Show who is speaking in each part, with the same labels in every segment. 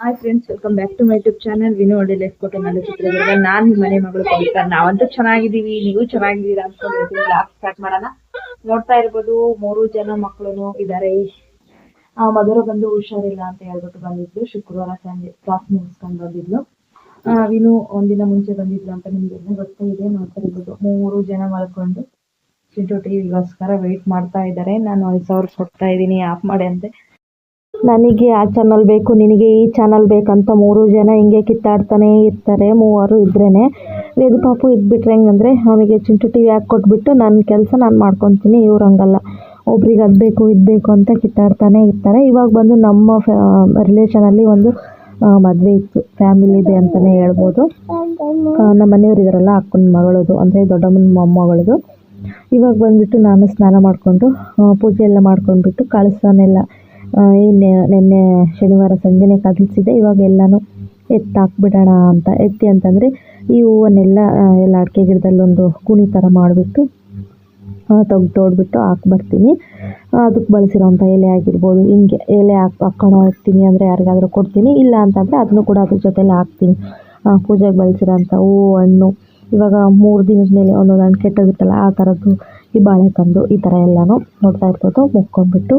Speaker 1: Hi friends welcome back to my YouTube channel ವಿನೋ ಒಳ್ಳೆ life ಕೊಟ್ಟು ನನ್ನ ಚಿತ್ರದುರ್ಗ. ನಾನು ಮನೆ ಮಗಳು ಪವಿತ್ರ. ನಾವಂತೂ ಚೆನ್ನಾಗಿದ್ದೀವಿ, ನೀವು ಚೆನ್ನಾಗಿದ್ದೀರಾ ಅನ್ಕೊಂಡಿರ್ತೀವಿ ಬ್ಲಾಗ್ ಸ್ಟಾರ್ಟ್ ಮಾಡೋಣ. ನೋಡ್ತಾ ಇರ್ಬೋದು, ಮೂರು ಜನ ಮಕ್ಕಳು ಇದ್ದಾರೆ. ಆ ಮಧುರ ಬಂದು ಹುಷಾರಿಲ್ಲ ಅಂತ ಹೇಳ್ಬಿಟ್ಟು ಬಂದಿದ್ಲು. ಶುಕ್ರವಾರ ಸಂಜೆ ಕ್ಲಾಸ್ ಮುಗಿಸ್ಕೊಂಡು ಬಂದಿದ್ಲು. ವಿನು ಒಂದಿನ ಮುಂಚೆ ಬಂದಿದ್ಲು ಅಂತ ನಿಮ್ಗೆ ಗೊತ್ತೇ ಇದೆ, ನೋಡ್ತಾ ಇರ್ಬೋದು. ಮೂರು ಜನ ಮಲ್ಕೊಂಡು ಚಿಂಟು ಟಿವಿಗೋಸ್ಕರ ವೆಯ್ಟ್ ಮಾಡ್ತಾ ಇದ್ದಾರೆ. ನಾನು ಐದು ಸಾವಿರ ಕೊಡ್ತಾ ಇದ್ದೀನಿ. ಆಫ್ ಮಾಡಿ ಅಂತೆ. ನನಗೆ ಆ ಚಾನಲ್ ಬೇಕು. ನಿನಗೆ ಈ ಚಾನಲ್ ಬೇಕಂತ ಮೂರು ಜನ ಹಿಂಗೆ ಕಿತ್ತಾಡ್ತಾನೆ ಇರ್ತಾರೆ. ಮೂವರು ಇದ್ರೇ ವೇದು ಪಾಪು ಇದ್ಬಿಟ್ರೆ ಹೆಂಗಂದ್ರೆ ಅವನಿಗೆ ಚಿಂಟು ಟಿವಿ ಹಾಕಿ ಕೊಟ್ಬಿಟ್ಟು ನನ್ನ ಕೆಲಸ ನಾನು ಮಾಡ್ಕೊತೀನಿ. ಇವ್ರು ಹಂಗಲ್ಲ. ಒಬ್ರಿಗೆ ಅದು ಬೇಕು, ಇದು ಬೇಕು ಅಂತ ಕಿತ್ತಾಡ್ತಾನೆ ಇರ್ತಾರೆ. ಇವಾಗ ಬಂದು ನಮ್ಮ ರಿಲೇಷನಲ್ಲಿ ಒಂದು ಮದುವೆ ಇತ್ತು. ಫ್ಯಾಮಿಲಿ ಇದೆ ಅಂತಲೇ ಹೇಳ್ಬೋದು. ನಮ್ಮ ಮನೆಯವ್ರು ಇದಾರಲ್ಲ ಅಕ್ಕನ ಮಗಳದು. ಅಂದರೆ ದೊಡ್ಡಮ್ಮನ ಮೊಮ್ಮಗಳದು. ಇವಾಗ ಬಂದ್ಬಿಟ್ಟು ನಾನು ಸ್ನಾನ ಮಾಡಿಕೊಂಡು ಪೂಜೆ ಎಲ್ಲ ಮಾಡ್ಕೊಂಡ್ಬಿಟ್ಟು ಕಳಸನೆಲ್ಲ ಏನು ನಿನ್ನೆ ಶನಿವಾರ ಸಂಜೆನೇ ಕದಲಿಸಿದೆ. ಇವಾಗ ಎಲ್ಲನೂ ಎತ್ತಿ ಹಾಕ್ಬಿಡೋಣ ಅಂತ. ಎತ್ತಿ ಅಂತಂದರೆ ಈ ಹೂವನ್ನೆಲ್ಲ ಎಲ್ಲ ಅಡಿಕೆ ಗಿಡದಲ್ಲೊಂದು ಕುಣಿ ಥರ ಮಾಡಿಬಿಟ್ಟು ತೆಗ್ದು ತೋಡ್ಬಿಟ್ಟು ಹಾಕಿ ಬರ್ತೀನಿ ಅದಕ್ಕೆ ಬಳಸಿರೋಂಥ ಎಲೆ ಆಗಿರ್ಬೋದು, ಹಿಂಗೆ ಎಲೆ ಹಾಕಿ, ಹಾಕ್ಕೊಂಡು ಹೋಗ್ತೀನಿ ಅಂದರೆ ಯಾರಿಗಾದರೂ ಕೊಡ್ತೀನಿ. ಇಲ್ಲ ಅಂತಂದರೆ ಅದನ್ನು ಕೂಡ ಅದ್ರ ಜೊತೆಲಿ ಹಾಕ್ತೀನಿ. ಪೂಜೆಗೆ ಬಳಸಿರೋಂಥ ಹೂವು, ಹಣ್ಣು ಇವಾಗ ಮೂರು ದಿನದ ಮೇಲೆ ಒಂದೊಂದು ಹಣ್ಣು ಕೆಟ್ಟೋಗುತ್ತಲ್ಲ, ಆ ಥರದ್ದು ಈ ಬಾಳೆ ಬಾಳೆಕಂದು ಈ ಥರ ಎಲ್ಲನೂ ನೋಡ್ತಾ ಇರ್ಬೋದು. ಮುಕ್ಕೊಂಡ್ಬಿಟ್ಟು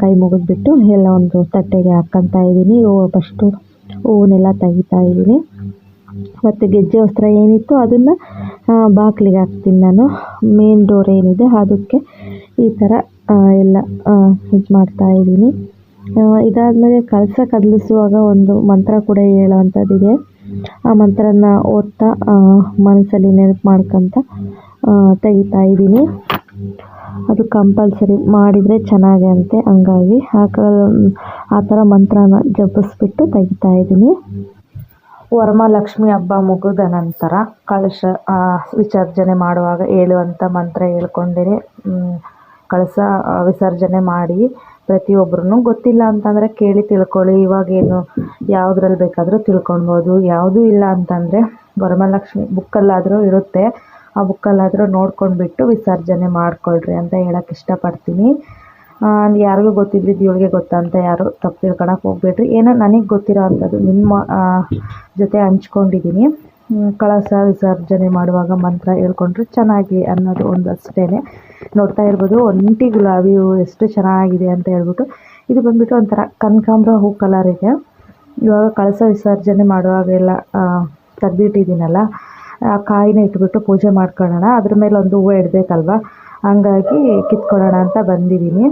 Speaker 1: ಕೈ ಮುಗಿದ್ಬಿಟ್ಟು ಎಲ್ಲ ಒಂದು ತಟ್ಟೆಗೆ ಹಾಕ್ಕೊಂತ ಇದ್ದೀನಿ. ಫಸ್ಟು ಹೂವನ್ನೆಲ್ಲ ತೆಗಿತಾ ಇದ್ದೀನಿ. ಮತ್ತು ಗೆಜ್ಜೆ ವಸ್ತ್ರ ಏನಿತ್ತು ಅದನ್ನು ಬಾಗಿಲಿಗೆ ಹಾಕ್ತೀನಿ ನಾನು. ಮೇನ್ ಡೋರ್ ಏನಿದೆ ಅದಕ್ಕೆ ಈ ಥರ ಎಲ್ಲ ಇದು ಮಾಡ್ತಾ ಇದ್ದೀನಿ. ಇದಾದಮೇಲೆ ಕಳಸ ಕದಲಿಸುವಾಗ ಒಂದು ಮಂತ್ರ ಕೂಡ ಹೇಳೋವಂಥದ್ದಿದೆ. ಆ ಮಂತ್ರನ ಓದ್ತಾ ಮನಸ್ಸಲ್ಲಿ ನೆನಪು ಮಾಡ್ಕೊತ ತೆಗಿತಾ ಇದ್ದೀನಿ. ಅದು ಕಂಪಲ್ಸರಿ ಮಾಡಿದರೆ ಚೆನ್ನಾಗಿ ಅಂತೆ. ಹಂಗಾಗಿ ಆ ಆ ಥರ ಮಂತ್ರನ ಜಪಿಸ್ಬಿಟ್ಟು ತೆಗಿತಾ ಇದ್ದೀನಿ. ವರಮಹಾಲಕ್ಷ್ಮಿ ಹಬ್ಬ ಮುಗಿದ ನಂತರ ಕಳಶ ವಿಸರ್ಜನೆ ಮಾಡುವಾಗ ಹೇಳುವಂಥ ಮಂತ್ರ ಹೇಳ್ಕೊಂಡಿರಿ ಕಳಶ ವಿಸರ್ಜನೆ ಮಾಡಿ ಪ್ರತಿಯೊಬ್ಬರೂ ಗೊತ್ತಿಲ್ಲ ಅಂತಂದರೆ ಕೇಳಿ ತಿಳ್ಕೊಳ್ಳಿ. ಇವಾಗೇನು ಯಾವುದ್ರಲ್ಲಿ ಬೇಕಾದರೂ ತಿಳ್ಕೊಳ್ಬೋದು. ಯಾವುದೂ ಇಲ್ಲ ಅಂತಂದರೆ ವರಮಹಾಲಕ್ಷ್ಮಿ ಬುಕ್ಕಲ್ಲಾದರೂ ಇರುತ್ತೆ. ಆ ಬುಕ್ಕಲ್ಲಾದರೂ ನೋಡ್ಕೊಂಡ್ಬಿಟ್ಟು ವಿಸರ್ಜನೆ ಮಾಡಿಕೊಳ್ಳ್ರಿ ಅಂತ ಹೇಳಕ್ಕೆ ಇಷ್ಟಪಡ್ತೀನಿ. ಯಾರಿಗೂ ಗೊತ್ತಿದ್ದಿದ್ದು ಇವಳಿಗೆ ಗೊತ್ತಂತ ಯಾರು ತಪ್ಪು ತಿಳ್ಕೊಳಕ್ಕೆ ಹೋಗ್ಬೇಡ್ರಿ. ಏನೋ ನನಗೆ ಗೊತ್ತಿರೋ ಅಂಥದ್ದು ನಿಮ್ಮ ಜೊತೆ ಹಂಚ್ಕೊಂಡಿದ್ದೀನಿ. ಕಳಸ ವಿಸರ್ಜನೆ ಮಾಡುವಾಗ ಮಂತ್ರ ಹೇಳ್ಕೊಂಡ್ರೆ ಚೆನ್ನಾಗಿ ಅನ್ನೋದು ಒಂದು ಅಷ್ಟೇ ನೋಡ್ತಾ ಇರ್ಬೋದು, ಒಂಟಿ ಗುಲಾಬಿ ಹೂವು ಎಷ್ಟು ಚೆನ್ನಾಗಿದೆ ಅಂತ ಹೇಳ್ಬಿಟ್ಟು. ಇದು ಬಂದ್ಬಿಟ್ಟು ಒಂಥರ ಕನಕಾಂಬ್ರ ಹೂ ಕಲರ್ ಇದೆ. ಇವಾಗ ಕಳಸ ವಿಸರ್ಜನೆ ಮಾಡುವಾಗೆಲ್ಲ ತೆಗ್ದಿಟ್ಟಿದ್ದೀನಲ್ಲ ಆ ಕಾಯಿನ ಇಟ್ಬಿಟ್ಟು ಪೂಜೆ ಮಾಡ್ಕೊಳ್ಳೋಣ. ಅದ್ರ ಮೇಲೆ ಒಂದು ಹೂವು ಇಡಬೇಕಲ್ವ? ಹಂಗಾಗಿ ಕಿತ್ಕೊಳ್ಳೋಣ ಅಂತ ಬಂದಿದ್ದೀನಿ.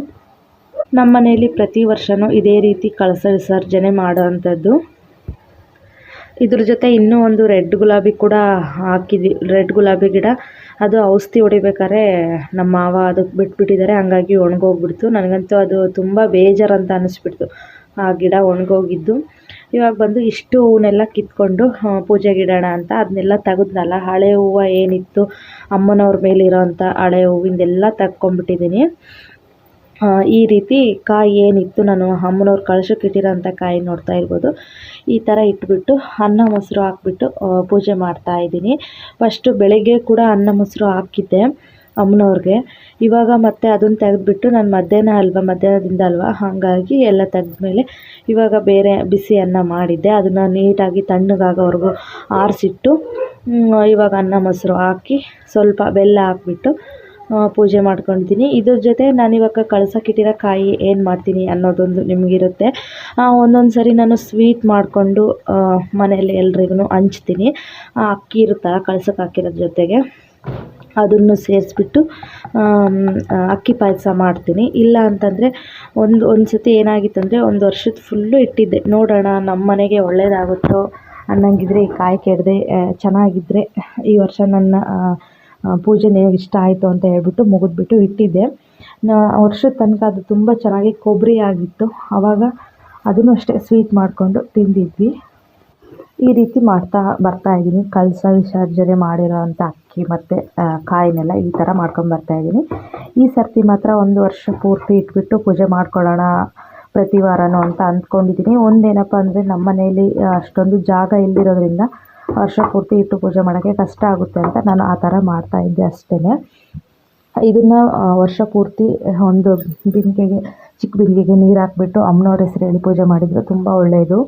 Speaker 1: ನಮ್ಮ ಮನೆಯಲ್ಲಿ ಪ್ರತಿ ವರ್ಷವೂ ಇದೇ ರೀತಿ ಕಳಸ ವಿಸರ್ಜನೆ ಮಾಡೋವಂಥದ್ದು. ಇದ್ರ ಜೊತೆ ಇನ್ನೂ ಒಂದು ರೆಡ್ ಗುಲಾಬಿ ಕೂಡ ಹಾಕಿದ್ವಿ ರೆಡ್ ಗುಲಾಬಿ ಗಿಡ. ಅದು ಔಷಧಿ ಹೊಡಿಬೇಕಾದ್ರೆ ನಮ್ಮ ಮಾವ ಅದಕ್ಕೆ ಬಿಟ್ಬಿಟ್ಟಿದ್ದಾರೆ. ಹಂಗಾಗಿ ಒಣಗೋಗ್ಬಿಡ್ತು. ನನಗಂತೂ ಅದು ತುಂಬ ಬೇಜಾರಂತ ಅನ್ನಿಸ್ಬಿಡ್ತು ಆ ಗಿಡ ಒಣಗೋಗಿದ್ದು. ಇವಾಗ ಬಂದು ಇಷ್ಟು ಹೂವನ್ನೆಲ್ಲ ಕಿತ್ಕೊಂಡು ಪೂಜೆಗೆ ಇಡೋಣ ಅಂತ ಅದನ್ನೆಲ್ಲ ತೆಗೆದ್ನಲ್ಲ ಹಳೆ ಹೂವು ಏನಿತ್ತು ಅಮ್ಮನವ್ರ ಮೇಲೆ ಇರೋವಂಥ ಹಳೆ ಹೂವಿಂದೆಲ್ಲ ತಗೊಂಬಿಟ್ಟಿದ್ದೀನಿ ಆ, ಈ ರೀತಿ ಕಾಯಿ ಏನಿತ್ತು ನಾನು ಅಮ್ಮನವ್ರು ಕಳಶಕ್ಕೆ ಇಟ್ಟಿರೋಂಥ ಕಾಯಿ ನೋಡ್ತಾ ಇರ್ಬೋದು. ಈ ಥರ ಇಟ್ಬಿಟ್ಟು ಅನ್ನ ಮೊಸರು ಹಾಕ್ಬಿಟ್ಟು ಪೂಜೆ ಮಾಡ್ತಾ ಇದ್ದೀನಿ. ಫಸ್ಟು ಬೆಳಗ್ಗೆ ಕೂಡ ಅನ್ನ ಮೊಸರು ಹಾಕಿದ್ದೆ ಅಮ್ಮನವ್ರಿಗೆ. ಇವಾಗ ಮತ್ತೆ ಅದನ್ನು ತೆಗೆದುಬಿಟ್ಟು ನಾನು ಮಧ್ಯಾಹ್ನ ಅಲ್ವಾ, ಮಧ್ಯಾಹ್ನದಿಂದ ಅಲ್ವಾ, ಹಾಗಾಗಿ ಎಲ್ಲ ತೆಗೆದ್ಮೇಲೆ ಇವಾಗ ಬೇರೆ ಬಿಸಿ ಅನ್ನ ಮಾಡಿದ್ದೆ. ಅದನ್ನು ನೀಟಾಗಿ ತಣ್ಣಗಾಗೋವರೆಗೂ ಆರಿಸಿಟ್ಟು ಇವಾಗ ಅನ್ನ ಮೊಸರು ಹಾಕಿ ಸ್ವಲ್ಪ ಬೆಲ್ಲ ಹಾಕ್ಬಿಟ್ಟು ಪೂಜೆ ಮಾಡ್ಕೊಳ್ತೀನಿ ಇದ್ರ ಜೊತೆ ನಾನು ಇವಾಗ ಕಳ್ಸಕ್ಕಿಟ್ಟಿರೋ ಕಾಯಿ ಏನು ಮಾಡ್ತೀನಿ ಅನ್ನೋದೊಂದು ನಿಮಗಿರುತ್ತೆ. ಒಂದೊಂದು ಸರಿ ನಾನು ಸ್ವೀಟ್ ಮಾಡಿಕೊಂಡು ಮನೆಯಲ್ಲಿ ಎಲ್ರಿಗೂ ಹಂಚ್ತೀನಿ. ಅಕ್ಕಿ ಇರುತ್ತಲ್ಲ ಕಳ್ಸಕ್ಕೆ ಹಾಕಿರೋದ್ರ ಜೊತೆಗೆ. ಅದನ್ನು ಸೇರಿಸ್ಬಿಟ್ಟು ಅಕ್ಕಿ ಪಾಯಸ ಮಾಡ್ತೀನಿ. ಇಲ್ಲ ಅಂತಂದರೆ, ಒಂದು ಒಂದು ಸತಿ ಏನಾಗಿತ್ತಂದರೆ ಒಂದು ವರ್ಷದ ಫುಲ್ಲು ಇಟ್ಟಿದ್ದೆ. ನೋಡೋಣ ನಮ್ಮ ಮನೆಗೆ ಒಳ್ಳೆಯದಾಗುತ್ತೋ ಅನ್ನಂಗಿದ್ರೆ ಈ ಕಾಯಿ ಕೆಡದೆ ಚೆನ್ನಾಗಿದ್ದರೆ ಈ ವರ್ಷ ನನ್ನ ಪೂಜೆ ನಿನಗೆ ಇಷ್ಟ ಆಯಿತು ಅಂತ ಹೇಳ್ಬಿಟ್ಟು ಮುಗಿದ್ಬಿಟ್ಟು ಇಟ್ಟಿದ್ದೆ. ವರ್ಷದ ತನಕ ಅದು ತುಂಬ ಚೆನ್ನಾಗಿ ಕೊಬ್ಬರಿ ಆಗಿತ್ತು. ಆವಾಗ ಅದನ್ನು ಅಷ್ಟೇ ಸ್ವೀಟ್ ಮಾಡಿಕೊಂಡು ತಿಂದಿದ್ವಿ. ಈ ರೀತಿ ಮಾಡ್ತಾ ಬರ್ತಾ ಇದ್ದೀನಿ. ಕಳಸ, ವಿಸರ್ಜನೆ ಮಾಡಿರೋವಂಥ ಅಕ್ಕಿ ಮತ್ತು ಕಾಯಿನೆಲ್ಲ ಈ ಥರ ಮಾಡ್ಕೊಂಡು ಬರ್ತಾ ಇದ್ದೀನಿ. ಈ ಸರ್ತಿ ಮಾತ್ರ ಒಂದು ವರ್ಷ ಪೂರ್ತಿ ಇಟ್ಬಿಟ್ಟು ಪೂಜೆ ಮಾಡ್ಕೊಳ್ಳೋಣ ಪ್ರತಿ ವಾರನೂ ಅಂತ ಅಂದ್ಕೊಂಡಿದ್ದೀನಿ. ಒಂದೇನಪ್ಪ ಅಂದರೆ ನಮ್ಮ ಮನೆಯಲ್ಲಿ ಅಷ್ಟೊಂದು ಜಾಗ ಇಲ್ದಿರೋದ್ರಿಂದ ವರ್ಷ ಪೂರ್ತಿ ಇಟ್ಟು ಪೂಜೆ ಮಾಡೋಕ್ಕೆ ಕಷ್ಟ ಆಗುತ್ತೆ ಅಂತ ನಾನು ಆ ಥರ ಮಾಡ್ತಾಯಿದ್ದೆ ಅಷ್ಟೇ
Speaker 2: ಇದನ್ನು ವರ್ಷ ಪೂರ್ತಿ ಒಂದು ಬಿಂದಿಗೆಗೆ, ಚಿಕ್ಕ ಬಿಂದಿಗೆಗೆ ನೀರು ಹಾಕ್ಬಿಟ್ಟು ಅಮ್ಮನವ್ರ ಹೆಸರು ಹೇಳಿ ಪೂಜೆ ಮಾಡಿದರೆ. ತುಂಬ ಒಳ್ಳೆಯದು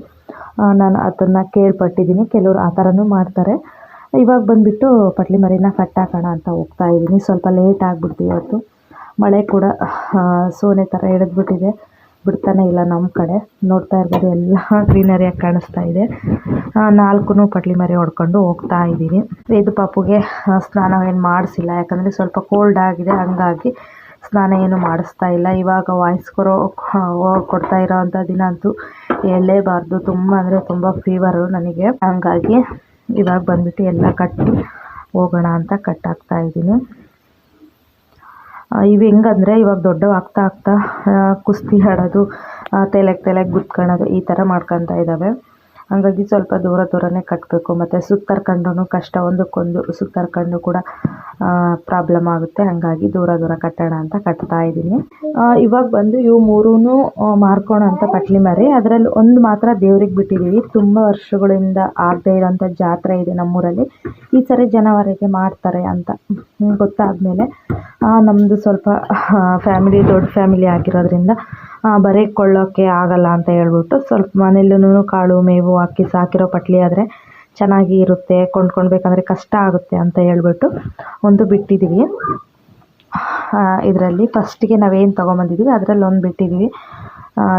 Speaker 2: ನಾನು ಅದನ್ನು ಕೇಳ್ಪಟ್ಟಿದ್ದೀನಿ ಕೆಲವರು ಆ ಥರನೂ ಮಾಡ್ತಾರೆ. ಇವಾಗ ಬಂದುಬಿಟ್ಟು ಪಟ್ಲಿ ಮರಿನ ಕಟ್ಟಾಕೋಣ ಅಂತ ಹೋಗ್ತಾ ಇದ್ದೀನಿ ಸ್ವಲ್ಪ ಲೇಟ್ ಆಗಿಬಿಡ್ತು ಇವತ್ತು. ಮಳೆ ಕೂಡ ಸೋನೆ ಥರ ಹಿಡಿದ್ಬಿಟ್ಟಿದೆ ಬಿಡ್ತಾನೆ ಇಲ್ಲ ನಮ್ಮ ಕಡೆ. ನೋಡ್ತಾ ಇರ್ಬೋದು ಎಲ್ಲ ಗ್ರೀನರಿಯಾಗಿ ಕಾಣಿಸ್ತಾ ಇದೆ. ನಾಲ್ಕು ಪಟ್ಲಿ ಮರಿ ಹೊಡ್ಕೊಂಡು ಹೋಗ್ತಾ ಇದ್ದೀನಿ. ಇದು ಪಾಪುಗೆ ಸ್ನಾನ ಏನು ಮಾಡಿಸಿಲ್ಲ. ಯಾಕಂದರೆ ಸ್ವಲ್ಪ ಕೋಲ್ಡ್ ಆಗಿದೆ, ಹಂಗಾಗಿ ಸ್ನಾನ ಏನು ಮಾಡಿಸ್ತಾ ಇಲ್ಲ. ಇವಾಗ ವಾಯ್ಸ್ ಕೊರೋ ಕೊಡ್ತಾ ಇರೋವಂಥ ದಿನ ಅಂತೂ ಹೇಳಲೇಬಾರ್ದು ತುಂಬ ಅಂದರೆ ತುಂಬ ಫೀವರು ನನಗೆ. ಹಂಗಾಗಿ ಇವಾಗ ಬಂದ್ಬಿಟ್ಟು ಎಲ್ಲ ಕಟ್ಟಿ ಹೋಗೋಣ ಅಂತ ಕಟ್ಟಾಗ್ತಾ ಇದ್ದೀನಿ. ಇವು ಹೆಂಗಂದರೆ ಇವಾಗ ದೊಡ್ಡವಾಗ್ತಾ ಆಗ್ತಾ ಆಗ್ತಾ ಕುಸ್ತಿ ಆಡೋದು ತಲೆಗೆ ತಲೆಗೆ ಗುದ್ಕೊಳ್ಳೋದು ಈ ಥರ ಮಾಡ್ಕೊತಾ ಇದ್ದಾವೆ ಹಂಗಾಗಿ ಸ್ವಲ್ಪ ದೂರ ದೂರನೇ ಕಟ್ಟಬೇಕು ಮತ್ತು ಸುತ್ತರ್ಕೊಂಡು ಕಷ್ಟ, ಒಂದಕ್ಕೊಂದು ಸುತ್ತರ್ಕೊಂಡು ಕೂಡ ಪ್ರಾಬ್ಲಮ್ ಆಗುತ್ತೆ. ಹಾಗಾಗಿ ದೂರ ದೂರ ಕಟ್ಟೋಣ ಅಂತ ಕಟ್ತಾ ಇದ್ದೀನಿ. ಇವಾಗ ಬಂದು ಇವು ಮೂರೂ ಮಾರ್ಕೋಣ ಅಂತ ಪಟ್ಲಿ ಮರಿ. ಅದರಲ್ಲಿ ಒಂದು ಮಾತ್ರ ದೇವ್ರಿಗೆ ಬಿಟ್ಟಿದ್ದೀವಿ ತುಂಬ ವರ್ಷಗಳಿಂದ ಆಗದೇ ಇರೋಂಥ ಜಾತ್ರೆ ಇದೆ ನಮ್ಮೂರಲ್ಲಿ. ಈ ಸರಿ ಜನವರಿಗೆ ಮಾಡ್ತಾರೆ ಅಂತ ಗೊತ್ತಾದ ಮೇಲೆ ನಮ್ಮದು ಸ್ವಲ್ಪ ಫ್ಯಾಮಿಲಿ ದೊಡ್ಡ ಫ್ಯಾಮಿಲಿ ಆಗಿರೋದ್ರಿಂದ ಆ, ಬರೀ ಕೊಳ್ಳೋಕ್ಕೆ ಆಗಲ್ಲ ಅಂತ ಹೇಳ್ಬಿಟ್ಟು ಸ್ವಲ್ಪ ಮನೇಲೂ ಕಾಳು ಮೇವು ಹಾಕಿ ಸಾಕಿರೋ ಪಟ್ಲಿ ಆದರೆ ಚೆನ್ನಾಗಿ ಇರುತ್ತೆ ಕೊಂಡ್ಕೊಳ್ಬೇಕಂದ್ರೆ ಕಷ್ಟ ಆಗುತ್ತೆ ಅಂತ ಹೇಳ್ಬಿಟ್ಟು ಒಂದು ಬಿಟ್ಟಿದ್ದೀವಿ ಇದರಲ್ಲಿ ಫಸ್ಟಿಗೆ ನಾವೇನು ತೊಗೊಂಬಂದಿದ್ದೀವಿ ಅದರಲ್ಲಿ ಒಂದು ಬಿಟ್ಟಿದ್ದೀವಿ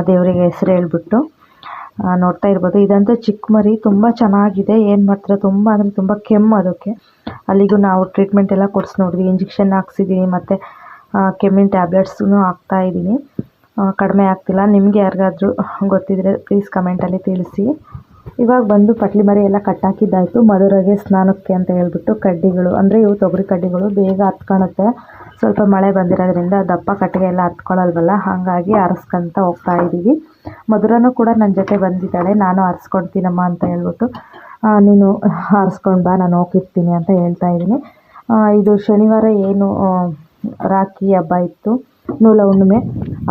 Speaker 2: ದೇವರಿಗೆ ಹೆಸರು ಹೇಳ್ಬಿಟ್ಟು. ನೋಡ್ತಾ ಇರ್ಬೋದು. ಇದಂತೂ ಚಿಕ್ಕ ಮರಿ ತುಂಬ ಚೆನ್ನಾಗಿದೆ. ಏನು ಮಾಡ್ತಾರೆ ತುಂಬ ಅಂದರೆ ತುಂಬ ಕೆಮ್ಮು ಅದಕ್ಕೆ. ಅಲ್ಲಿಗೂ ನಾವು ಟ್ರೀಟ್ಮೆಂಟ್ ಎಲ್ಲ ಕೊಡಿಸಿ ನೋಡಿದ್ವಿ. ಇಂಜೆಕ್ಷನ್ ಹಾಕ್ಸಿದ್ದೀವಿ ಮತ್ತು ಕೆಮ್ಮಿನ ಟ್ಯಾಬ್ಲೆಟ್ಸೂ ಹಾಕ್ತಾ ಇದ್ದೀನಿ ಕಡಿಮೆ ಆಗ್ತಿಲ್ಲ. ನಿಮಗೆ ಯಾರಿಗಾದ್ರೂ ಗೊತ್ತಿದ್ದರೆ ಪ್ಲೀಸ್ ಕಮೆಂಟಲ್ಲಿ ತಿಳಿಸಿ. ಇವಾಗ ಬಂದು ಪಟ್ಲಿ ಮರಿ ಎಲ್ಲ ಕಟ್ಟಾಕಿದ್ದಾಯಿತು ಮಧುರಗೆ ಸ್ನಾನಕ್ಕೆ ಅಂತ ಹೇಳ್ಬಿಟ್ಟು ಕಡ್ಡಿಗಳು, ಅಂದರೆ ಇವು ತೊಗರಿ ಕಡ್ಡಿಗಳು ಬೇಗ ಹತ್ಕೊಳುತ್ತೆ. ಸ್ವಲ್ಪ ಮಳೆ ಬಂದಿರೋದ್ರಿಂದ ದಪ್ಪ ಕಟ್ಟಿಗೆ ಎಲ್ಲ ಹತ್ಕೊಳ್ಳಲ್ವಲ್ಲ ಹಾಗಾಗಿ ಆರಿಸ್ಕೊಂತ ಹೋಗ್ತಾ ಇದ್ದೀವಿ. ಮಧುರನೂ ಕೂಡ ನನ್ನ ಜೊತೆ ಬಂದಿದ್ದಾಳೆ. ನಾನು ಆರಿಸ್ಕೊಳ್ತೀನಮ್ಮ ಅಂತ ಹೇಳ್ಬಿಟ್ಟು ನೀನು ಆರಿಸ್ಕೊಂಡು ಬಾ, ನಾನು ಹೋಗಿರ್ತೀನಿ ಅಂತ ಹೇಳ್ತಾ ಇದ್ದೀನಿ. ಇದು ಶನಿವಾರ ಏನು ರಾಖಿ ಹಬ್ಬ ಇತ್ತು. ನೂಲ ಹುಣ್ಣಿಮೆ.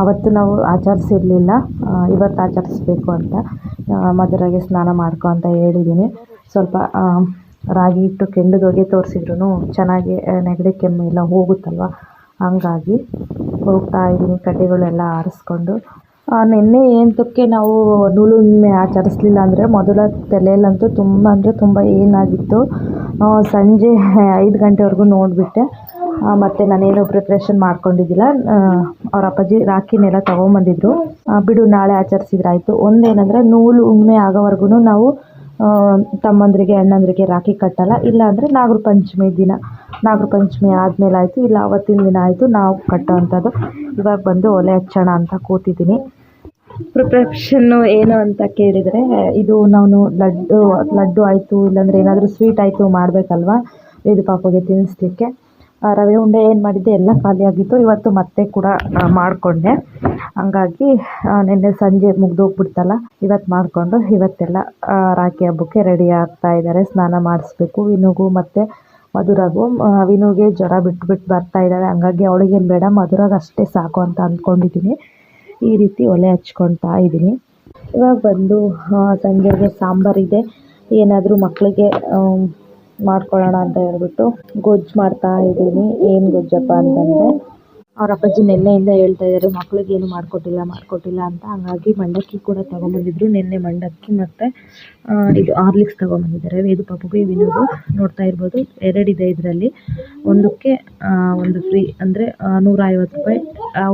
Speaker 2: ಅವತ್ತು ನಾವು ಆಚರಿಸಿರ್ಲಿಲ್ಲ. ಇವತ್ತು ಆಚರಿಸ್ಬೇಕು ಅಂತ ಮದುರಾಗೆ ಸ್ನಾನ ಮಾಡ್ಕೊ ಅಂತ ಹೇಳಿದ್ದೀನಿ ಸ್ವಲ್ಪ ರಾಗಿ ಹಿಟ್ಟು ಕೆಂಡದೊಳಗೆ ತೋರಿಸಿದ್ರೂ ಚೆನ್ನಾಗಿ ನೆಗಡಿ ಕೆಮ್ಮು ಎಲ್ಲ ಹೋಗುತ್ತಲ್ವ? ಹಂಗಾಗಿ ಹೋಗ್ತಾ ಇದ್ದೀನಿ, ಕಡ್ಡಿಗಳೆಲ್ಲ ಆರಿಸ್ಕೊಂಡು. ನಿನ್ನೆ ಏಂತಕ್ಕೆ ನಾವು ನೂಲು ಹುಣ್ಣಿಮೆ ಆಚರಿಸ್ಲಿಲ್ಲ ಅಂದರೆ ಮೊದಲ ತಲೆಯಲ್ಲಂತೂ ತುಂಬ, ಅಂದರೆ ತುಂಬ ಏನಾಗಿತ್ತು. ಸಂಜೆ ಐದು ಗಂಟೆವರೆಗೂ ನೋಡಿಬಿಟ್ಟೆ. ಮತ್ತು ನಾನೇನು ಪ್ರಿಪ್ರೇಷನ್ ಮಾಡ್ಕೊಂಡಿದ್ದಿಲ್ಲ. ಅವ್ರ ಅಪ್ಪಾಜಿ ರಾಖಿನೆಲ್ಲ ತೊಗೊಂಬಂದಿದ್ರು. ಬಿಡು, ನಾಳೆ ಆಚರಿಸಿದ್ರಾಯಿತು. ಒಂದೇನಂದರೆ ನೂಲು ಉಣ್ಮೆ ಆಗೋವರೆಗೂ ನಾವು ತಮ್ಮಂದ್ರಿಗೆ, ಅಣ್ಣಂದ್ರಿಗೆ ರಾಖಿ ಕಟ್ಟಲ್ಲ. ಇಲ್ಲ ಅಂದರೆ ನಾಗರ ಪಂಚಮಿ ದಿನ. ನಾಗರ ಪಂಚಮಿ ಆದಮೇಲೆ ಆಯಿತು ಇಲ್ಲ ಅವತ್ತಿನ ದಿನ ಆಯಿತು, ನಾವು ಕಟ್ಟೋ ಅಂಥದ್ದು ಇವಾಗ ಬಂದು ಒಲೆ ಹಚ್ಚೋಣ ಅಂತ ಕೂತಿದ್ದೀನಿ. ಪ್ರಿಪ್ರೇಷನ್ನು ಏನು ಅಂತ ಕೇಳಿದರೆ, ಇದು ನಾನು ಲಡ್ಡು ಲಡ್ಡು ಆಯಿತು, ಇಲ್ಲಾಂದರೆ ಏನಾದರೂ ಸ್ವೀಟ್ ಆಯಿತು ಮಾಡಬೇಕಲ್ವಾ? ಇದು ಪಾಪಗೆ ತಿನ್ನಿಸ್ಲಿಕ್ಕೆ. ರವೆ ಉಂಡೆ ಏನು ಮಾಡಿದ್ದೆ, ಎಲ್ಲ ಖಾಲಿಯಾಗಿತ್ತು ಇವತ್ತು ಮತ್ತೆ ಕೂಡ ಮಾಡಿಕೊಂಡೆ. ಹಂಗಾಗಿ ನಿನ್ನೆ ಸಂಜೆ ಮುಗ್ದೋಗ್ಬಿಡ್ತಲ್ಲ ಇವತ್ತು ಮಾಡಿಕೊಂಡು ಇವತ್ತೆಲ್ಲ ರಾಖಿ ಹಬ್ಬಕ್ಕೆ ರೆಡಿ ಆಗ್ತಾ ಇದ್ದಾರೆ. ಸ್ನಾನ ಮಾಡಿಸ್ಬೇಕು. ವಿನುಗೂ ಮತ್ತು ಮಧುರಗೂ ವಿನುಗೆ ಜ್ವರ ಬಿಟ್ಬಿಟ್ಟು ಬಿಟ್ಟು ಬರ್ತಾ ಇದ್ದಾಳೆ ಹಂಗಾಗಿ ಅವಳಿಗೇನು ಬೇಡ, ಮಧುರಾಗ ಅಷ್ಟೇ ಸಾಕು ಅಂತ ಅಂದ್ಕೊಂಡಿದ್ದೀನಿ. ಈ ರೀತಿ ಒಲೆ ಹಚ್ಕೊಳ್ತಾ ಇದ್ದೀನಿ. ಇವಾಗ ಬಂದು ಸಂಜೆಗೆ ಸಾಂಬಾರಿದೆ ಏನಾದರೂ ಮಕ್ಕಳಿಗೆ ಮಾಡ್ಕೊಳ್ಳೋಣ ಅಂತ ಹೇಳ್ಬಿಟ್ಟು ಗೊಜ್ಜು ಮಾಡ್ತಾ ಇದ್ದೀನಿ. ಏನು ಗೊಜ್ಜಪ್ಪ ಅಂತಂದರೆ, ಅವ್ರ ಅಪ್ಪಾಜಿ ನಿನ್ನೆಯಿಂದ ಹೇಳ್ತಾ ಇದ್ದಾರೆ ಮಕ್ಳಿಗೆ ಏನು ಮಾಡಿಕೊಟ್ಟಿಲ್ಲ ಮಾಡಿಕೊಟ್ಟಿಲ್ಲ ಅಂತ. ಹಂಗಾಗಿ ಮಂಡಕ್ಕಿ ಕೂಡ ತೊಗೊಂಬಂದಿದ್ರು ನಿನ್ನೆ ಮಂಡಕ್ಕಿ ಮತ್ತು ಇದು ಹಾರ್ಲಿಕ್ಸ್ ತೊಗೊಂಬಂದಿದ್ದಾರೆ. ವೇದು ಪಾಪುಗೆ ವಿನುಗೂ ನೋಡ್ತಾ ಇರ್ಬೋದು. ಎರಡಿದೆ ಇದರಲ್ಲಿ. ಒಂದಕ್ಕೆ ಒಂದು ಫ್ರೀ ಅಂದರೆ ನೂರ ರೂಪಾಯಿ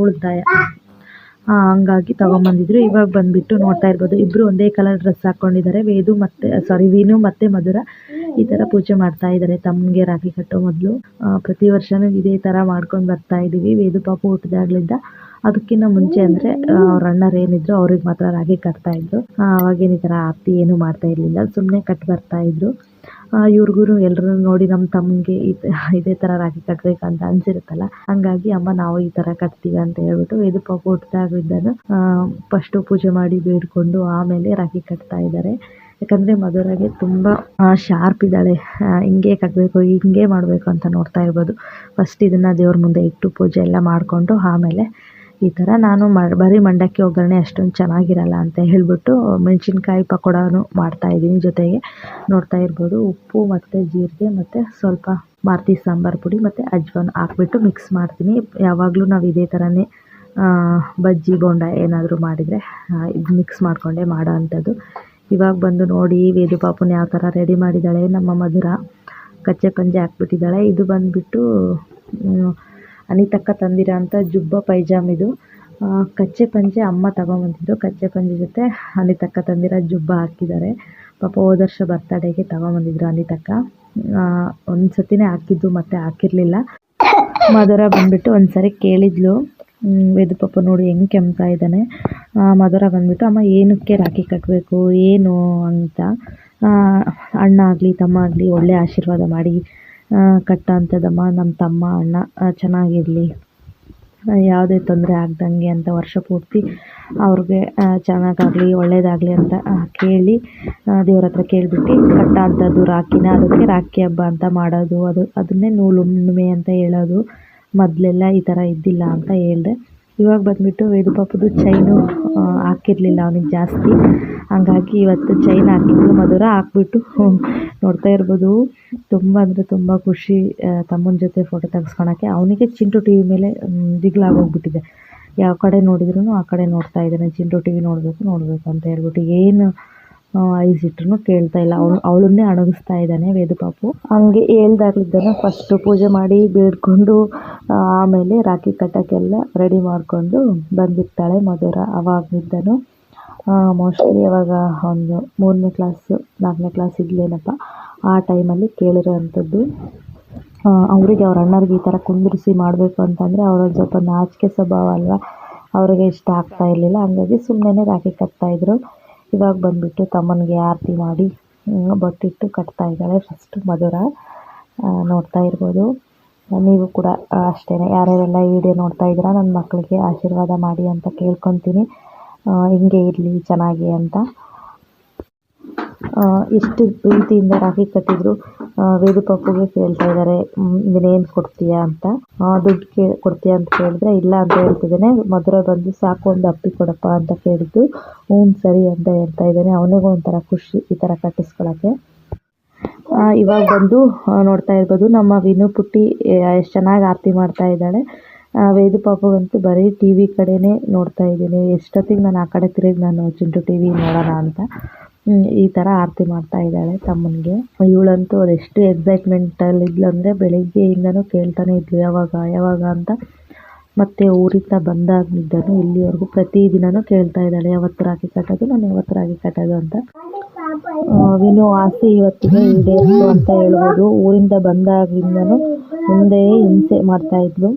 Speaker 2: ಉಳಿತಾಯ. ಹಂಗಾಗಿ ಬಂದಿದ್ರು ಇವಾಗ ಬಂದ್ಬಿಟ್ಟು ನೋಡ್ತಾ ಇರ್ಬೋದು. ಇಬ್ರು ಒಂದೇ ಕಲರ್ ಡ್ರೆಸ್ ಹಾಕೊಂಡಿದ್ದಾರೆ. ವೇದು ಮತ್ತೆ ಸಾರಿ ವೀನು ಮತ್ತೆ ಮಧುರ. ಈ ತರ ಪೂಜೆ ಮಾಡ್ತಾ ಇದ್ದಾರೆ. ತಮ್ಗೆ ರಾಖಿ ಕಟ್ಟೋ ಮೊದಲು. ಪ್ರತಿ ವರ್ಷನೂ ಇದೇ ತರ ಮಾಡ್ಕೊಂಡು ಬರ್ತಾ ಇದೀವಿ. ವೇದು ಪಾಪು ಹುಟ್ಟಿದಾಗ್ಲಿಂದ ಅದಕ್ಕಿಂತ ಮುಂಚೆ ಅಂದ್ರೆ ಅವ್ರ ಅಣ್ಣರ್ ಏನಿದ್ರು ಅವ್ರಿಗೆ ಮಾತ್ರ ರಾಗಿ ಕಟ್ತಾ ಇದ್ರು. ಆ, ಅವಾಗೇನು ಈ ತರ ಆರತಿ ಏನು ಮಾಡ್ತಾ ಇರ್ಲಿಲ್ಲ. ಸುಮ್ಮನೆ ಕಟ್ ಬರ್ತಾ ಇದ್ರು. ಇವ್ರಿಗೂ ಎಲ್ಲರೂ ನೋಡಿ ನಮ್ಮ ತಮ್ಮಗೆ ಇದೇ ಥರ ರಾಖಿ ಅಂತ ಅನ್ಸಿರುತ್ತಲ್ಲ. ಹಂಗಾಗಿ ಅಮ್ಮ ನಾವು ಈ ತರ ಕಟ್ತೀವಿ ಅಂತ ಹೇಳ್ಬಿಟ್ಟು ಇದು ಪಾಪು ಹುಟ್ಟಿದಾಗಿದ್ದಾನು ಫಸ್ಟ್ ಪೂಜೆ ಮಾಡಿ ಬೇಡ್ಕೊಂಡು ಆಮೇಲೆ ರಾಖಿ ಕಟ್ತಾ ಇದ್ದಾರೆ. ಯಾಕಂದ್ರೆ ಮಧುರಾಗೆ ತುಂಬಾ ಶಾರ್ಪ್ ಇದ್ದಾಳೆ. ಹಿಂಗೆ ಕಟ್ಟಬೇಕು ಹಿಂಗೆ ಮಾಡಬೇಕು ಅಂತ ನೋಡ್ತಾ ಇರ್ಬೋದು. ಫಸ್ಟ್ ಇದನ್ನ ದೇವ್ರ ಮುಂದೆ ಇಟ್ಟು ಪೂಜೆ ಎಲ್ಲ ಮಾಡ್ಕೊಂಡು ಆಮೇಲೆ ಈ ಥರ ನಾನು ಮ ಬರೀ ಮಂಡಕ್ಕಿ ಒಗ್ಗರಣೆ ಅಷ್ಟೊಂದು ಚೆನ್ನಾಗಿರಲ್ಲ ಅಂತ ಹೇಳ್ಬಿಟ್ಟು ಮೆಣಸಿನ್ಕಾಯಿ ಮಾಡ್ತಾ ಮಾಡ್ತಾಯಿದ್ದೀನಿ ಜೊತೆಗೆ. ನೋಡ್ತಾ ಇರ್ಬೋದು, ಉಪ್ಪು ಮತ್ತು ಜೀರಿಗೆ ಮತ್ತು ಸ್ವಲ್ಪ ಮಾರುತಿ ಸಾಂಬಾರು ಪುಡಿ ಮತ್ತು ಅಜ್ವಾನ ಹಾಕ್ಬಿಟ್ಟು ಮಿಕ್ಸ್ ಮಾಡ್ತೀನಿ. ಯಾವಾಗಲೂ ನಾವು ಇದೇ ಥರನೇ ಬಜ್ಜಿ, ಬೋಂಡ ಏನಾದರೂ ಮಾಡಿದರೆ ಇದು ಮಿಕ್ಸ್ ಮಾಡಿಕೊಂಡೆ ಮಾಡೋ ಅಂಥದ್ದು. ಇವಾಗ ಬಂದು ನೋಡಿ, ವೇದು ಪಾಪುನ ಯಾವ ಥರ ರೆಡಿ ಮಾಡಿದ್ದಾಳೆ. ನಮ್ಮ ಮಧುರ ಕಚ್ಚೆ ಪಂಜೆ ಹಾಕ್ಬಿಟ್ಟಿದ್ದಾಳೆ. ಇದು ಬಂದುಬಿಟ್ಟು ಅನಿತಕ್ಕ ತಂದಿರೋ ಅಂಥ ಜುಬ್ಬ ಪೈಜಾಮ್ ಇದು. ಕಚ್ಚೆ ಪಂಚೆ ಅಮ್ಮ ತಗೊಂಬಂದಿದ್ರು ಕಚ್ಚೆ ಪಂಚೆ ಜೊತೆ ಅನಿತಕ್ಕ ತಂದಿರೋ ಜುಬ್ಬ ಹಾಕಿದ್ದಾರೆ. ಪಾಪ ಹೋದ ವರ್ಷ ಬರ್ತಡೇಗೆ ತಗೊಂಬಂದಿದ್ರು ಅನಿತಕ್ಕ. ಒಂದು ಸತಿನೇ ಹಾಕಿದ್ದು ಮತ್ತೆ ಹಾಕಿರಲಿಲ್ಲ. ಮಧುರ ಬಂದ್ಬಿಟ್ಟು ಒಂದು ಸರಿ ಕೇಳಿದ್ಲು ವೇದು ಪಾಪ ನೋಡಿ ಹೆಂಗೆ ಕೆಮ್ತಾ ಇದ್ದಾನೆ. ಮಧುರ ಬಂದ್ಬಿಟ್ಟು, ಅಮ್ಮ, ಏನಕ್ಕೆ ರಾಖಿ ಕಟ್ಟಬೇಕು ಏನು? ಅಂತ. ಅಣ್ಣ ಆಗಲಿ, ತಮ್ಮ ಆಗಲಿ ಒಳ್ಳೆ ಆಶೀರ್ವಾದ ಮಾಡಿ ಕಟ್ಟೋ ಅಂಥದ್ದಮ್ಮ ನಮ್ಮ ತಮ್ಮ, ಅಣ್ಣ ಚೆನ್ನಾಗಿರಲಿ. ಯಾವುದೇ ತೊಂದರೆ ಆಗ್ದಂಗೆ ಅಂತ ವರ್ಷ ಪೂರ್ತಿ ಅವ್ರಿಗೆ ಚೆನ್ನಾಗಾಗಲಿ, ಒಳ್ಳೇದಾಗಲಿ ಅಂತ ಕೇಳಿ ದೇವ್ರ ಹತ್ರ ಕೇಳಿಬಿಟ್ಟು ಕಟ್ಟೋ ಅಂಥದ್ದು ರಾಖಿನ, ಅದಕ್ಕೆ ರಾಖಿ ಹಬ್ಬ ಅಂತ ಮಾಡೋದು, ಅದು, ಅದನ್ನೇ ನೂಲು ಹುಣ್ಣಿಮೆ ಅಂತ ಹೇಳೋದು. ಮೊದಲೆಲ್ಲ ಈ ಥರ ಇದ್ದಿಲ್ಲ ಅಂತ ಹೇಳಿದೆ. ಇವಾಗ ಬಂದುಬಿಟ್ಟು ವೇದು ಪಾಪದು ಚೈನು ಹಾಕಿರಲಿಲ್ಲ ಅವನಿಗೆ ಜಾಸ್ತಿ. ಹಂಗಾಗಿ ಇವತ್ತು ಚೈನ್ ಹಾಕಿದ್ಲು ಮಧುರ ಹಾಕ್ಬಿಟ್ಟು ನೋಡ್ತಾ ಇರ್ಬೋದು. ತುಂಬ ಅಂದರೆ ತುಂಬ ಖುಷಿ ತಮ್ಮನ ಜೊತೆ ಫೋಟೋ ತೆಗೆಸ್ಕೊಳಕ್ಕೆ. ಅವನಿಗೆ ಚಿಂಟು ಟಿ ವಿ ಮೇಲೆ ದಿಗ್ಲಾಗೋಗ್ಬಿಟ್ಟಿದೆ. ಯಾವ ಕಡೆ ನೋಡಿದ್ರು ಆ ಕಡೆ ನೋಡ್ತಾ ಇದ್ದಾನೆ. ಚಿಂಟು ಟಿ ವಿ ನೋಡಬೇಕು ನೋಡಬೇಕು ಅಂತ ಹೇಳ್ಬಿಟ್ಟು ಏನು ಐಸ್ ಇಟ್ರು ಕೇಳ್ತಾ ಇಲ್ಲ. ಅವಳು ಅವಳನ್ನೇ ಅಣಗಿಸ್ತಾ ಇದ್ದಾನೆ ವೇದು ಪಾಪು. ಹಂಗೆ ಹೇಳ್ದಾಗ್ಲಿದ್ದಾನೆ ಫಸ್ಟು ಪೂಜೆ ಮಾಡಿ ಬೇಡ್ಕೊಂಡು ಆಮೇಲೆ ರಾಖಿ ಕಟ್ಟೋಕ್ಕೆಲ್ಲ ರೆಡಿ ಮಾಡಿಕೊಂಡು ಬಂದಿರ್ತಾಳೆ ಮಧುರ ಅವಾಗಿದ್ದನು ಮೋಸ್ಟ್ಲಿ ಅವಾಗ ಒಂದು ಮೂರನೇ ಕ್ಲಾಸು ನಾಲ್ಕನೇ ಕ್ಲಾಸ್ ಇದ್ಲೇನಪ್ಪ ಆ ಟೈಮಲ್ಲಿ ಕೇಳಿರೋ ಅಂಥದ್ದು ಅವರಿಗೆ ಅವ್ರ ಅಣ್ಣರಿಗೆ ಈ ಥರ ಕುಂದಿರಿಸಿ ಮಾಡಬೇಕು ಅಂತಂದರೆ ಅವರ ಸ್ವಲ್ಪ ನಾಚಿಕೆ ಸ್ವಭಾವ ಅಲ್ವಾ? ಅವರಿಗೆ ಇಷ್ಟ ಆಗ್ತಾ ಇರಲಿಲ್ಲ. ಹಂಗಾಗಿ ಸುಮ್ಮನೆ ರಾಖಿ ಕಟ್ತಾಯಿದ್ರು ಇವಾಗ ಬಂದ್ಬಿಟ್ಟು ತಮ್ಮನಿಗೆ ಆರತಿ ಮಾಡಿ ಬೊಟ್ಟಿಟ್ಟು ಕಟ್ತಾ ಇದ್ದಾಳೆ ಫಸ್ಟ್ ಮಧುರ. ನೋಡ್ತಾ ಇರ್ಬೋದು. ನೀವು ಕೂಡ ಅಷ್ಟೇ ಯಾರ್ಯಾರೆಲ್ಲ ಈ ವಿಡಿಯೋ ನೋಡ್ತಾ ಇದ್ದೀರಾ ನನ್ನ ಮಕ್ಕಳಿಗೆ ಆಶೀರ್ವಾದ ಮಾಡಿ ಅಂತ ಕೇಳ್ಕೊತೀನಿ. ಹಿಂಗೆ ಇರಲಿ, ಚೆನ್ನಾಗಿ ಅಂತ. ಎಷ್ಟು ಪ್ರೀತಿಯಿಂದ ರಾಖಿ ಕಟ್ಟಿದ್ರು ವೇದು ಪಪ್ಪುಗೆ ಕೇಳ್ತಾ ಇದ್ದಾರೆ ಇದನ್ನೇನು ಕೊಡ್ತೀಯಾ ಅಂತ? ದುಡ್ಡು ಕೇ, ಕೊಡ್ತೀಯಾ ಅಂತ ಕೇಳಿದ್ರೆ, ಇಲ್ಲ ಅಂತ ಹೇಳ್ತಿದ್ದಾನೆ, ಮಧುರ ಬಂದು ಸಾಕು, ಒಂದು ಅಪ್ಪಿ ಕೊಡಪ್ಪ ಅಂತ ಕೇಳಿದ್ದು, ಹ್ಞೂ, ಸರಿ ಅಂತ ಹೇಳ್ತಾ ಇದ್ದಾನೆ, ಅವನಿಗೂ ಒಂಥರ ಖುಷಿ ಈ ಥರ ಕಟ್ಟಿಸ್ಕೊಳಕ್ಕೆ. ಇವಾಗ ಬಂದು ನೋಡ್ತಾ ಇರ್ಬೋದು, ನಮ್ಮ ವಿನು ಪುಟ್ಟಿ ಎಷ್ಟು ಚೆನ್ನಾಗಿ ಆರತಿ ಮಾಡ್ತಾ ಇದ್ದಾಳೆ. ವೇದು ಪಾಪಗಂತೂ ಬರೀ ಟಿ ವಿ ಕಡೆನೇ ನೋಡ್ತಾ ಇದ್ದೀನಿ, ಎಷ್ಟೊತ್ತಿಗೆ ನಾನು ಆ ಕಡೆ ತಿರುಗಿ ನಾನು ಚಿಂಟು ಟಿ ವಿ ನೋಡೋಣ ಅಂತ. ಈ ತರ ಆರತಿ ಮಾಡ್ತಾ ಇದ್ದಾಳೆ ತಮ್ಮನಿಗೆ. ಇವಳಂತೂ ಎಕ್ಸೈಟ್ಮೆಂಟ್ ಅಲ್ಲಿ ಇದ್ಲು ಅಂದ್ರೆ ಬೆಳಿಗ್ಗೆಯಿಂದನೂ ಕೇಳ್ತಾನೆ ಇದ್ಲು, ಯಾವಾಗ ಯಾವಾಗ ಅಂತ. ಮತ್ತೆ ಊರಿಂದ ಬಂದಾಗಿದ್ದನು ಇಲ್ಲಿವರೆಗೂ ಪ್ರತಿದಿನನೂ ಕೇಳ್ತಾ ಇದ್ದಾಳೆ, ಯಾವತ್ತು ರಾಗಿ ಕಟ್ಟೋದು, ನಾನು ಯಾವತ್ತು ರಾಗಿ ಕಟ್ಟೋದು ಅಂತ. ವಿನು ಆಸೆ ಇವತ್ತಿಗೆ ಈಡೇರಿತು ಅಂತ ಹೇಳ್ಬೋದು. ಊರಿಂದ ಬಂದಾಗಿಂದನೂ ಮುಂದೆ ಹಿಂಸೆ ಮಾಡ್ತಾ ಇದ್ಲು.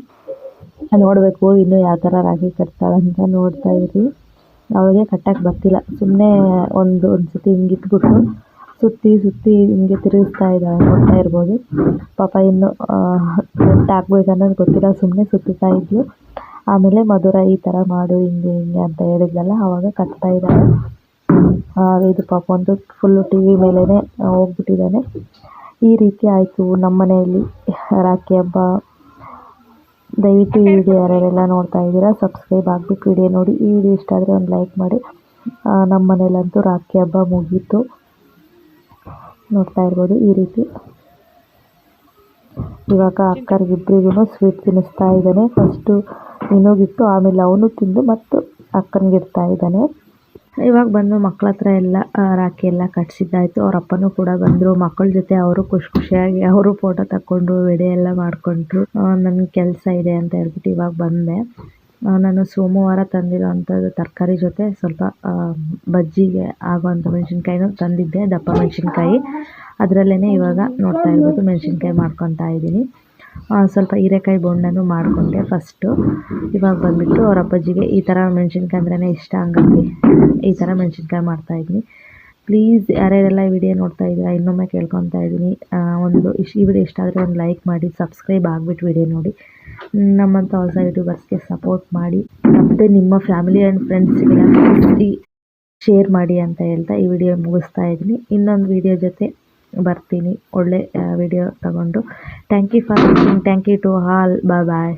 Speaker 2: ನೋಡಬೇಕು ಇನ್ನು ಯಾವ ಥರ ರಾಗಿ ಕಟ್ತಾಳೆ ಅಂತ ನೋಡ್ತಾ ಇರಿ ಅವಳಿಗೆ ಕಟ್ಟಕ್ಕೆ ಬರ್ತಿಲ್ಲ. ಸುಮ್ಮನೆ ಒಂದು ಒಂದು ಸತಿ ಹಿಂಗೆ ಇಟ್ಬಿಟ್ಟು ಸುತ್ತಿ ಸುತ್ತಿ ಹಿಂಗೆ ತಿರುಗಿಸ್ತಾ ಇದ್ದಾಳೆ ನೋಡ್ತಾ ಇರ್ಬೋದು. ಪಾಪ ಇನ್ನು ಅನ್ನೋದು ಗೊತ್ತಿಲ್ಲ. ಸುಮ್ಮನೆ ಸುತ್ತುತ್ತಾ ಇದ್ಲು. ಆಮೇಲೆ ಮಧುರ ಈ ಥರ ಮಾಡು, ಹಿಂಗೆ ಹಿಂಗೆ ಅಂತ ಹೇಳಿದ್ಲಲ್ಲ ಅವಾಗ ಕಟ್ತಾ ಇದ್ದಾಳೆ. ಇದು ಪಾಪ ಒಂದು ಫುಲ್ಲು ಟಿ ವಿ ಮೇಲೇ ಹೋಗ್ಬಿಟ್ಟಿದ್ದಾನೆ. ಈ ರೀತಿ ಆಯಿತು ನಮ್ಮ ಮನೆಯಲ್ಲಿ ರಾಖಿ ಹಬ್ಬ. ದಯವಿಟ್ಟು ಈ ವಿಡಿಯೋ ಯಾರ್ಯಾರೆಲ್ಲ ನೋಡ್ತಾ ಇದ್ದೀರಾ ಸಬ್ಸ್ಕ್ರೈಬ್ ಆಗಬೇಕು. ವಿಡಿಯೋ ನೋಡಿ, ಈ ವಿಡಿಯೋ ಇಷ್ಟ ಆದರೆ ಒಂದು ಲೈಕ್ ಮಾಡಿ. ನಮ್ಮ ಮನೇಲಂತೂ ರಾಖಿ ಹಬ್ಬ ಮುಗೀತು. ನೋಡ್ತಾ ಇರ್ಬೋದು ಈ ರೀತಿ. ಇವಾಗ ಅಕ್ಕರಿಗಿಬ್ಬರಿಗೂ ಸ್ವೀಟ್ ತಿನ್ನಿಸ್ತಾ ಇದ್ದಾನೆ. ಫಸ್ಟು ಇನ್ನೋಗಿಟ್ಟು ಆಮೇಲೆ ಅವನು ತಿಂದು ಮತ್ತು ಅಕ್ಕನಿಗೆ ಇಡ್ತಾ ಇದ್ದಾನೆ. ಇವಾಗ ಬಂದು ಮಕ್ಕಳ ಹತ್ರ ಎಲ್ಲ ರಾಖಿ ಎಲ್ಲ ಕಟ್ಸಿದ್ದಾಯಿತು. ಅವ್ರ ಅಪ್ಪನೂ ಕೂಡ ಬಂದರು. ಮಕ್ಕಳ ಜೊತೆ ಅವರು ಖುಷಿ ಖುಷಿಯಾಗಿ ಅವರು ಫೋಟೋ ತಕ್ಕೊಂಡು ವಿಡಿಯೋ ಎಲ್ಲ ಮಾಡಿಕೊಂಡ್ರು. ನನಗೆ ಕೆಲಸ ಇದೆ ಅಂತ ಹೇಳ್ಬಿಟ್ಟು ಇವಾಗ ಬಂದೆ. ನಾನು ಸೋಮವಾರ ತಂದಿರೋವಂಥದ್ದು ತರಕಾರಿ ಜೊತೆ ಸ್ವಲ್ಪ ಬಜ್ಜಿಗೆ ಆಗೋವಂಥ ಮೆಣಸಿನ್ಕಾಯಿನೂ ತಂದಿದ್ದೆ, ದಪ್ಪ ಮೆಣಸಿನ್ಕಾಯಿ. ಅದರಲ್ಲೇ ಇವಾಗ ನೋಡ್ತಾ ಇರ್ಬೋದು ಮೆಣಸಿನ್ಕಾಯಿ ಮಾಡ್ಕೊತಾ ಇದ್ದೀನಿ. ಸ್ವಲ್ಪ ಹೀರೆಕಾಯಿ ಬೋಂಡನು ಮಾಡಿಕೊಂಡೆ ಫಸ್ಟು ಇವಾಗ ಬಂದುಬಿಟ್ಟು ಅವ್ರ ಅಪ್ಪಾಜಿಗೆ ಈ ಥರ ಮೆಣಸಿನ್ಕಾಯಿ ಅಂದ್ರೇ ಇಷ್ಟ ಹಂಗಾಗಿ ಈ ಥರ ಮೆಣಸಿನ್ಕಾಯಿ ಮಾಡ್ತಾಯಿದ್ದೀನಿ ಪ್ಲೀಸ್ ಯಾರ್ಯಾರೆಲ್ಲ ಈ ವಿಡಿಯೋ ನೋಡ್ತಾ ಇದ್ದೀರಾ, ಇನ್ನೊಮ್ಮೆ ಕೇಳ್ಕೊತಾ ಇದ್ದೀನಿ. ಒಂದು ಇಶ್ ಈ ವಿಡಿಯೋ ಇಷ್ಟ ಆದರೆ ಒಂದು ಲೈಕ್ ಮಾಡಿ ಸಬ್ಸ್ಕ್ರೈಬ್ ಆಗಿಬಿಟ್ಟು ವಿಡಿಯೋ ನೋಡಿ. ನಮ್ಮಂಥ ಹೊಸ ಯೂಟ್ಯೂಬರ್ಸ್ಗೆ ಸಪೋರ್ಟ್ ಮಾಡಿ. ಮತ್ತು ನಿಮ್ಮ ಫ್ಯಾಮಿಲಿ ಆ್ಯಂಡ್ ಫ್ರೆಂಡ್ಸ್ಗೆಲ್ಲ ಶೇರ್ ಮಾಡಿ ಅಂತ ಹೇಳ್ತಾ ಈ ವಿಡಿಯೋ ಮುಗಿಸ್ತಾ ಇದ್ದೀನಿ. ಇನ್ನೊಂದು ವಿಡಿಯೋ ಜೊತೆ ಬರ್ತೀನಿ. ಒಳ್ಳೆ ವಿಡಿಯೋ ತಗೊಂಡು. Thank you for watching thank you to all bye bye